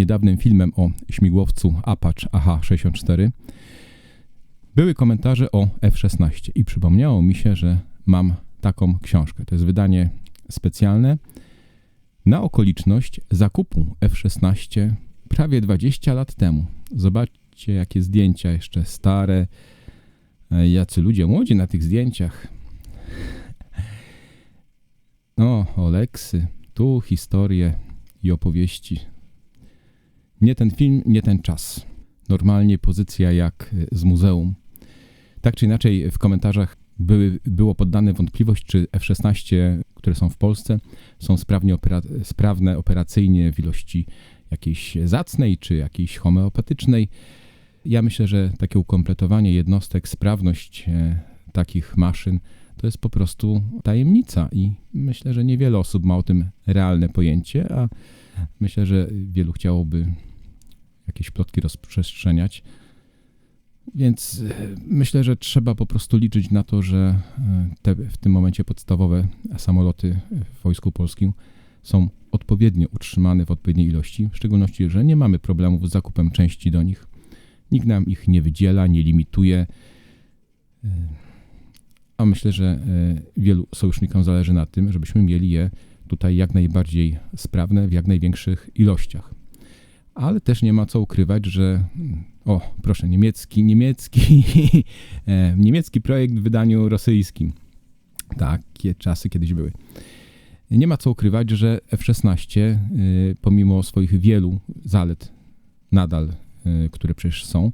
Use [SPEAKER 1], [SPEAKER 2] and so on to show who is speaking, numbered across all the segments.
[SPEAKER 1] niedawnym filmem o śmigłowcu Apache AH-64 były komentarze o F-16 i przypomniało mi się, że mam taką książkę. To jest wydanie specjalne na okoliczność zakupu F-16 prawie 20 lat temu. Zobaczcie, jakie zdjęcia jeszcze stare, e, jacy ludzie młodzi na tych zdjęciach. No, Oleksy, tu historie i opowieści. Nie ten film, nie ten czas. Normalnie pozycja jak e, z muzeum. Tak czy inaczej, w komentarzach były, było poddane wątpliwość, czy F-16, które są w Polsce, są sprawnie opera sprawne operacyjnie w ilości jakiejś zacnej czy jakiejś homeopatycznej. Ja myślę, że takie ukompletowanie jednostek, sprawność e, takich maszyn to jest po prostu tajemnica i myślę, że niewiele osób ma o tym realne pojęcie, a myślę, że wielu chciałoby jakieś plotki rozprzestrzeniać. Więc e, myślę, że trzeba po prostu liczyć na to, że e, te w tym momencie podstawowe samoloty w Wojsku Polskim są odpowiednio utrzymane w odpowiedniej ilości, w szczególności, że nie mamy problemów z zakupem części do nich. Nikt nam ich nie wydziela, nie limituje. E, a myślę, że wielu sojusznikom zależy na tym, żebyśmy mieli je tutaj jak najbardziej sprawne w jak największych ilościach. Ale też nie ma co ukrywać, że o, proszę, niemiecki, niemiecki, e, niemiecki projekt w wydaniu rosyjskim. Takie czasy kiedyś były. Nie ma co ukrywać, że F-16, e, pomimo swoich wielu zalet, nadal, e, które przecież są,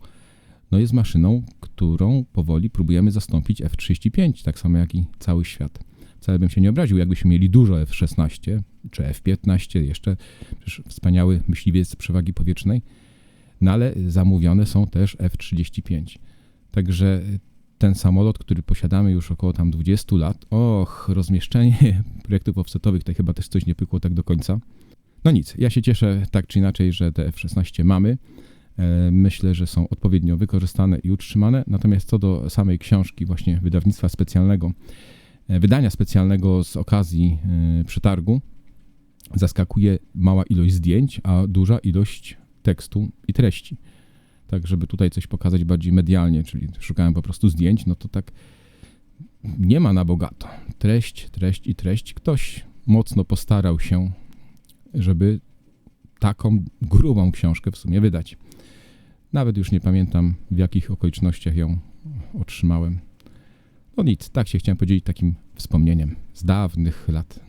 [SPEAKER 1] no jest maszyną, którą powoli próbujemy zastąpić F-35, tak samo jak i cały świat. Wcale bym się nie obraził, jakbyśmy mieli dużo F-16 czy F-15, jeszcze przecież wspaniały myśliwiec przewagi powietrznej, no ale zamówione są też F-35. Także ten samolot, który posiadamy już około tam 20 lat, och, rozmieszczenie projektów offsetowych, to chyba też coś nie pykło tak do końca. No nic, ja się cieszę tak czy inaczej, że te F-16 mamy. E, myślę, że są odpowiednio wykorzystane i utrzymane. Natomiast co do samej książki, właśnie wydawnictwa specjalnego, e, wydania specjalnego z okazji e, przetargu, zaskakuje mała ilość zdjęć, a duża ilość tekstu i treści. Tak, żeby tutaj coś pokazać bardziej medialnie, czyli szukałem po prostu zdjęć, no to tak nie ma na bogato. Treść, treść i treść. Ktoś mocno postarał się, żeby taką grubą książkę w sumie wydać. Nawet już nie pamiętam, w jakich okolicznościach ją otrzymałem. No nic, tak się chciałem podzielić takim wspomnieniem z dawnych lat.